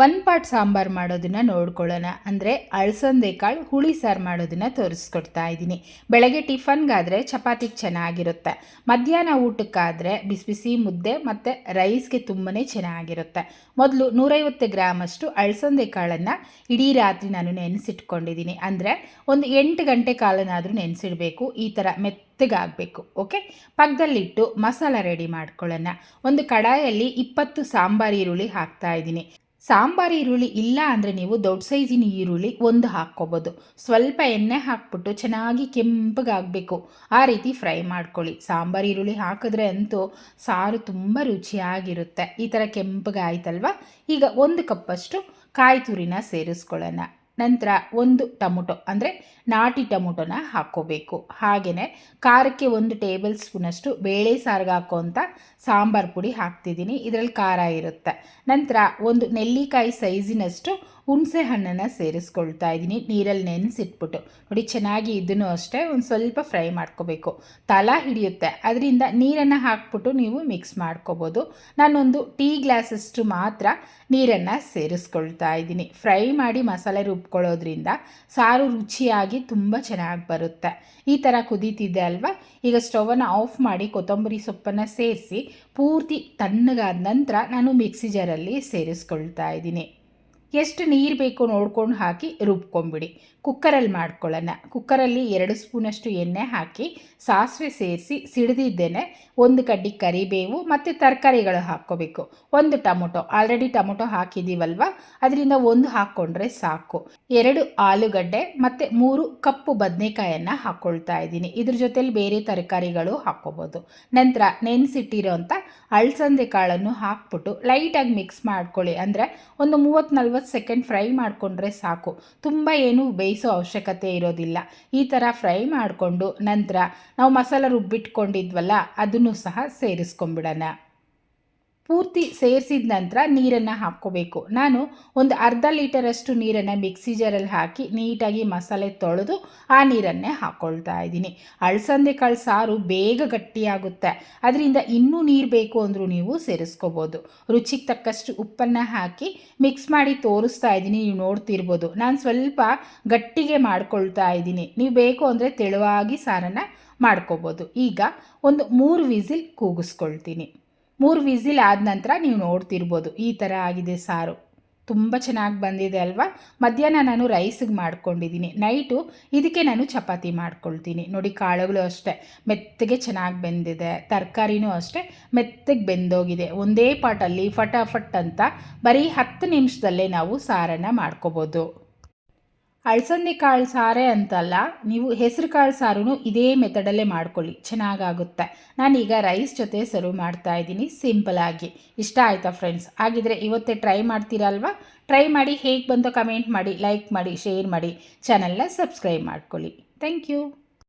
One pot sambar ಮಾಡೋದನ್ನು ನೋಡ್ಕೊಳ್ಳೋಣ. ಅಂದರೆ ಅಳಸಂದೆ ಕಾಳು, ಹುಳಿ ಸಾರು ಮಾಡೋದನ್ನು ತೋರಿಸ್ಕೊಡ್ತಾ ಇದ್ದೀನಿ. ಬೆಳಗ್ಗೆ ಟಿಫನ್ಗಾದರೆ ಚಪಾತಿಗೆ ಚೆನ್ನಾಗಿರುತ್ತೆ. ಮಧ್ಯಾಹ್ನ ಊಟಕ್ಕಾದರೆ ಬಿಸಿ ಬಿಸಿ ಮುದ್ದೆ ಮತ್ತು ರೈಸ್ಗೆ ತುಂಬಾ ಚೆನ್ನಾಗಿರುತ್ತೆ. ಮೊದಲು ನೂರೈವತ್ತು ಗ್ರಾಮಷ್ಟು ಅಳಸಂದೆ ಕಾಳನ್ನು ಇಡೀ ರಾತ್ರಿ ನಾನು ನೆನೆಸಿಟ್ಕೊಂಡಿದ್ದೀನಿ. ಅಂದರೆ ಒಂದು ಎಂಟು ಗಂಟೆ ಕಾಲನಾದರೂ ನೆನೆಸಿಡಬೇಕು. ಈ ಥರ ಮೆತ್ತಗಾಗಬೇಕು, ಓಕೆ? ಪಕ್ಕದಲ್ಲಿಟ್ಟು ಮಸಾಲ ರೆಡಿ ಮಾಡ್ಕೊಳ್ಳೋಣ. ಒಂದು ಕಡಾಯಲ್ಲಿ ಇಪ್ಪತ್ತು ಸಾಂಬಾರು ಈರುಳ್ಳಿ ಹಾಕ್ತಾ ಇದ್ದೀನಿ. ಸಾಂಬಾರು ಈರುಳ್ಳಿ ಇಲ್ಲ ಅಂದರೆ ನೀವು ದೊಡ್ಡ ಸೈಜಿನ ಈರುಳ್ಳಿ ಒಂದು ಹಾಕ್ಕೋಬೋದು. ಸ್ವಲ್ಪ ಎಣ್ಣೆ ಹಾಕ್ಬಿಟ್ಟು ಚೆನ್ನಾಗಿ ಕೆಂಪಗಾಗಬೇಕು. ಆ ರೀತಿ ಫ್ರೈ ಮಾಡ್ಕೊಳ್ಳಿ. ಸಾಂಬಾರು ಈರುಳ್ಳಿ ಹಾಕಿದ್ರೆ ಅಂತೂ ಸಾರು ತುಂಬ ರುಚಿಯಾಗಿರುತ್ತೆ. ಈ ಥರ ಕೆಂಪಗಾಯ್ತಲ್ವ? ಈಗ ಒಂದು ಕಪ್ಪಷ್ಟು ಕಾಯಿ ತುರಿನ ಸೇರಿಸ್ಕೊಳ್ಳೋಣ. ನಂತರ ಒಂದು ಟೊಮೊಟೊ, ಅಂದರೆ ನಾಟಿ ಟೊಮೊಟೊನ ಹಾಕ್ಕೋಬೇಕು. ಹಾಗೆಯೇ ಖಾರಕ್ಕೆ ಒಂದು ಟೇಬಲ್ ಸ್ಪೂನಷ್ಟು ಬೇಳೆ ಸಾರಿಗೆ ಹಾಕೋಂಥ ಸಾಂಬಾರು ಪುಡಿ ಹಾಕ್ತಿದ್ದೀನಿ. ಇದರಲ್ಲಿ ಖಾರ ಇರುತ್ತೆ. ನಂತರ ಒಂದು ನೆಲ್ಲಿಕಾಯಿ ಸೈಜಿನಷ್ಟು ಹುಣಸೆ ಹಣ್ಣನ್ನು ಸೇರಿಸ್ಕೊಳ್ತಾ ಇದ್ದೀನಿ. ನೀರಲ್ಲಿ ನೆನೆಸಿಟ್ಬಿಟ್ಟು. ನೋಡಿ, ಚೆನ್ನಾಗಿ ಇದನ್ನು ಅಷ್ಟೇ ಒಂದು ಸ್ವಲ್ಪ ಫ್ರೈ ಮಾಡ್ಕೋಬೇಕು. ತಲ ಹಿಡಿಯುತ್ತೆ. ಅದರಿಂದ ನೀರನ್ನು ಹಾಕ್ಬಿಟ್ಟು ನೀವು ಮಿಕ್ಸ್ ಮಾಡ್ಕೋಬೋದು. ನಾನೊಂದು ಟೀ ಗ್ಲಾಸಷ್ಟು ಮಾತ್ರ ನೀರನ್ನು ಸೇರಿಸ್ಕೊಳ್ತಾ ಇದ್ದೀನಿ. ಫ್ರೈ ಮಾಡಿ ಮಸಾಲೆ ರುಬ್ಕೊಳ್ಳೋದ್ರಿಂದ ಸಾರು ರುಚಿಯಾಗಿ ತುಂಬ ಚೆನ್ನಾಗಿ ಬರುತ್ತೆ. ಈ ಥರ ಕುದೀತಿದೆ ಅಲ್ವಾ? ಈಗ ಸ್ಟೌವನ್ನು ಆಫ್ ಮಾಡಿ ಕೊತ್ತಂಬರಿ ಸೊಪ್ಪನ್ನು ಸೇರಿಸಿ ಪೂರ್ತಿ ತಣ್ಣಗಾದ ನಂತರ ನಾನು ಮಿಕ್ಸಿ ಜಾರಲ್ಲಿ ಸೇರಿಸ್ಕೊಳ್ತಾ ಇದ್ದೀನಿ. ಎಷ್ಟು ನೀರು ಬೇಕು ನೋಡ್ಕೊಂಡು ಹಾಕಿ ರುಬ್ಕೊಂಬಿಡಿ. ಕುಕ್ಕರಲ್ಲಿ ಮಾಡ್ಕೊಳ್ಳೋಣ ಕುಕ್ಕರಲ್ಲಿ ಎರಡು ಸ್ಪೂನಷ್ಟು ಎಣ್ಣೆ ಹಾಕಿ ಸಾಸಿವೆ ಸೇರಿಸಿ ಸಿಡಿದಿದ್ದೇನೆ ಒಂದು ಕಡ್ಡಿ ಕರಿಬೇವು ಮತ್ತು ತರಕಾರಿಗಳು ಹಾಕ್ಕೋಬೇಕು. ಒಂದು ಟೊಮೊಟೊ. ಆಲ್ರೆಡಿ ಟೊಮೊಟೊ ಹಾಕಿದ್ದೀವಲ್ವ ಅದರಿಂದ ಒಂದು ಹಾಕ್ಕೊಂಡ್ರೆ ಸಾಕು. ಎರಡು ಆಲೂಗಡ್ಡೆ ಮತ್ತು ಮೂರು ಕಪ್ಪು ಬದನೆಕಾಯನ್ನು ಹಾಕ್ಕೊಳ್ತಾ ಇದ್ದೀನಿ. ಇದ್ರ ಜೊತೆಲಿ ಬೇರೆ ತರಕಾರಿಗಳು ಹಾಕ್ಕೋಬೋದು. ನಂತರ ನೆನೆಸಿಟ್ಟಿರೋಂಥ ಅಳಸಂದೆ ಕಾಳನ್ನು ಹಾಕ್ಬಿಟ್ಟು ಲೈಟಾಗಿ ಮಿಕ್ಸ್ ಮಾಡ್ಕೊಳ್ಳಿ. ಅಂದರೆ ಒಂದು ಮೂವತ್ತು ನಲ್ವತ್ತು ಸೆಕೆಂಡ್ ಫ್ರೈ ಮಾಡಿಕೊಂಡ್ರೆ ಸಾಕು. ತುಂಬ ಏನು ಬೇಯಿಸೋ ಅವಶ್ಯಕತೆ ಇರೋದಿಲ್ಲ. ಈ ಥರ ಫ್ರೈ ಮಾಡಿಕೊಂಡು ನಂತರ ನಾವು ಮಸಾಲ ರುಬ್ಬಿಟ್ಕೊಂಡಿದ್ವಲ್ಲ, ಅದನ್ನು ಸಹ ಸೇರಿಸ್ಕೊಂಬಿಡೋಣ ಪೂರ್ತಿ ಸೇರಿಸಿದ ನಂತರ ನೀರನ್ನು ಹಾಕ್ಕೋಬೇಕು. ನಾನು ಒಂದು ಅರ್ಧ ಲೀಟರಷ್ಟು ನೀರನ್ನು ಮಿಕ್ಸಿ ಜಾರಲ್ಲಿ ಹಾಕಿ ನೀಟಾಗಿ ಮಸಾಲೆ ತೊಳೆದು ಆ ನೀರನ್ನೇ ಹಾಕ್ಕೊಳ್ತಾ ಇದ್ದೀನಿ. ಅಳಸಂದೆ ಕಾಳು ಸಾರು ಬೇಗ ಗಟ್ಟಿಯಾಗುತ್ತೆ. ಅದರಿಂದ ಇನ್ನೂ ನೀರು ಬೇಕು ಅಂದರೂ ನೀವು ಸೇರಿಸ್ಕೋಬೋದು. ರುಚಿಗೆ ತಕ್ಕಷ್ಟು ಉಪ್ಪನ್ನು ಹಾಕಿ ಮಿಕ್ಸ್ ಮಾಡಿ ತೋರಿಸ್ತಾ ಇದ್ದೀನಿ. ನೀವು ನೋಡ್ತಿರ್ಬೋದು. ನಾನು ಸ್ವಲ್ಪ ಗಟ್ಟಿಗೆ ಮಾಡ್ಕೊಳ್ತಾ ಇದ್ದೀನಿ. ನೀವು ಬೇಕು ಅಂದರೆ ತೆಳುವಾಗಿ ಸಾರನ್ನು ಮಾಡ್ಕೋಬೋದು. ಈಗ ಒಂದು ಮೂರು ವಿಸಿಲ್ ಕೂಗಿಸ್ಕೊಳ್ತೀನಿ. ಮೂರು ವಿಸಿಲ್ ಆದ ನಂತರ ನೀವು ನೋಡ್ತಿರ್ಬೋದು. ಈ ಥರ ಆಗಿದೆ ಸಾರು. ತುಂಬ ಚೆನ್ನಾಗಿ ಬಂದಿದೆ ಅಲ್ವಾ? ಮಧ್ಯಾಹ್ನ ನಾನು ರೈಸಿಗೆ ಮಾಡ್ಕೊಂಡಿದ್ದೀನಿ. ನೈಟು ಇದಕ್ಕೆ ನಾನು ಚಪಾತಿ ಮಾಡ್ಕೊಳ್ತೀನಿ. ನೋಡಿ, ಕಾಳುಗಳು ಅಷ್ಟೇ. ಮೆತ್ತಗೆ ಚೆನ್ನಾಗಿ ಬೆಂದಿದೆ. ತರಕಾರಿನೂ ಅಷ್ಟೇ. ಮೆತ್ತಗೆ ಬೆಂದೋಗಿದೆ. ಒಂದೇ ಪಾಟಲ್ಲಿ ಫಟಾಫಟ್ ಅಂತ ಬರೀ ಹತ್ತು ನಿಮಿಷದಲ್ಲೇ ನಾವು ಸಾರನ್ನು ಮಾಡ್ಕೋಬೋದು. ಅಳಸಂದೆ ಕಾಳು ಸಾರೇ ಅಂತಲ್ಲ, ನೀವು ಹೆಸರು ಕಾಳು ಸಾರು ಇದೇ ಮೆಥಡಲ್ಲೇ ಮಾಡ್ಕೊಳ್ಳಿ, ಚೆನ್ನಾಗಾಗುತ್ತೆ. ನಾನೀಗ ರೈಸ್ ಜೊತೆ ಸರ್ವ್ ಮಾಡ್ತಾ ಇದ್ದೀನಿ ಸಿಂಪಲಾಗಿ ಇಷ್ಟ ಆಯಿತಾ ಫ್ರೆಂಡ್ಸ್? ಹಾಗಿದ್ರೆ ಇವತ್ತೇ ಟ್ರೈ ಮಾಡ್ತೀರಲ್ವಾ ಟ್ರೈ ಮಾಡಿ ಹೇಗೆ ಬಂತೋ ಕಮೆಂಟ್ ಮಾಡಿ, ಲೈಕ್ ಮಾಡಿ, ಶೇರ್ ಮಾಡಿ, ಚಾನಲ್ನ ಸಬ್ಸ್ಕ್ರೈಬ್ ಮಾಡ್ಕೊಳ್ಳಿ. Thank you.